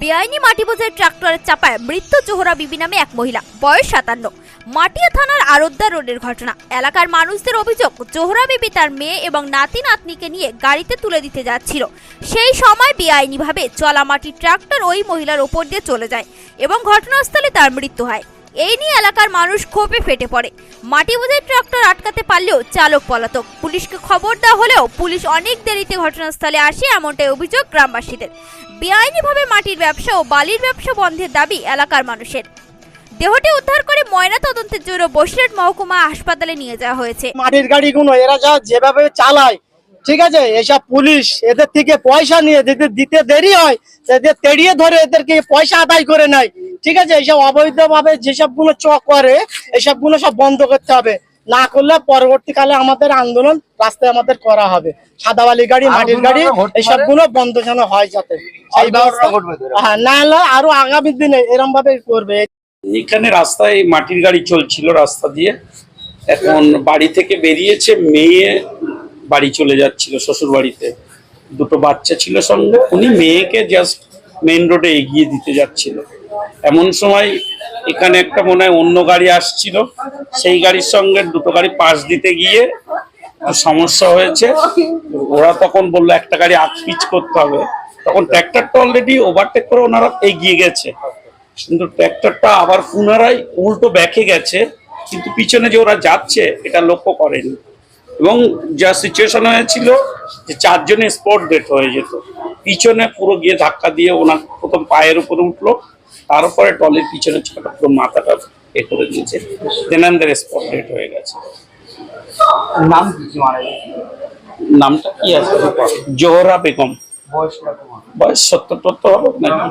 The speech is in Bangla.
বেআইনি মাটি বোঝাই ট্রাক্টরের চাপায় মৃত্যু জোহরা বিবি নামে এক মহিলা, বয়স সাতান্ন। মাটিয়া থানার আরদ্দা রোডের ঘটনা। এলাকার মানুষদের অভিযোগ, জোহরা বিবি তার মেয়ে এবং নাতি নাতনিকে নিয়ে গাড়িতে তুলে দিতে যাচ্ছিল। সেই সময় বেআইনিভাবে চলা মাটির ট্রাক্টর ওই মহিলার ওপর দিয়ে চলে যায় এবং ঘটনাস্থলে তার মৃত্যু হয়। এই নিয়ে এলাকার মানুষ ক্ষোভে ফেটে পড়ে। মাটি বোঝাই ট্রাক্টর আটকাতে পারলেও চালক পলাতক। পুলিশকে খবর দেওয়া হলেও পুলিশ অনেক দেরিতে ঘটনাস্থলে আসে, এমনটাই অভিযোগ গ্রামবাসীদের। বেআইনিভাবে মাটির ব্যবসা ও বালির ব্যবসা বন্ধের দাবি এলাকার মানুষের। দেহটি উদ্ধার করে ময়না তদন্তের জন্য বসিরহাট মহকুমা হাসপাতালে নিয়ে যাওয়া হয়েছে। মাটির গাড়িগুলো এরা যা যেভাবে চালায়, ঠিক আছে? এসব পুলিশ এদের থেকে পয়সা নিয়ে যদি দিতে দেরি হয় এদের তেড়িয়ে ধরে এদেরকে পয়সা আদায় করে নেয়, ঠিক আছে? এইসব অবৈধভাবে যেসবগুলো চক করে এসবগুলো সব বন্ধ করতে হবে। না করলে পরবর্তীকালে আমাদের আন্দোলন রাস্তায় আমাদের করা হবে। সাদাবালি গাড়ি মাটির গাড়ি এসবগুলো বন্ধ যেন হয় যাতে। সেই ব্যবস্থা হ্যাঁ না হলে আরও আগামী দিনে এরম ভাবে করবে। এখানে রাস্তায় মাটির গাড়ি চলছিল রাস্তা দিয়ে। এখন বাড়ি থেকে বেরিয়েছে মেয়ে বাড়ি চলে যাচ্ছিল শ্বশুর বাড়িতে। দুটো বাচ্চা ছিল সঙ্গে উনি মেয়েকে জাস্ট মেন রোডে এগিয়ে দিতে যাচ্ছিল। এমন সময় এখানে একটা মনে হয় অন্য গাড়ি আসছিল। সেই গাড়ির সঙ্গে দুটো গাড়ি পাশ দিতে গিয়ে সমস্যা হয়েছে। ওরা তখন বলল, একটা গাড়ি পিচ করতে হবে। তখন ট্র্যাক্টরটা অলরেডি ওভারটেক করে ওনারা এগিয়ে গেছে। কিন্তু ট্র্যাক্টরটা আবার পুনরায় উল্টো ব্যাকে গেছে, কিন্তু পিছনে যে ওরা যাচ্ছে, এটা লক্ষ্য করেনি। এবং যা সিচুয়েশন হয়েছিল যে চারজনে স্পট ডেট হয়ে যেত। পিছনে পুরো গিয়ে ধাক্কা দিয়ে ওনার প্রথম পায়ের উপরে উঠল, তারপরে টলির পিছনে পুরো মাথাটা এ করে দিয়েছে দেনান্দের স্পট ডেট হয়ে গেছে। নাম কি মারা নামটা কি আছে? জোহরা বেগম। বয়স সত্তর টত্তর হবে নাকি?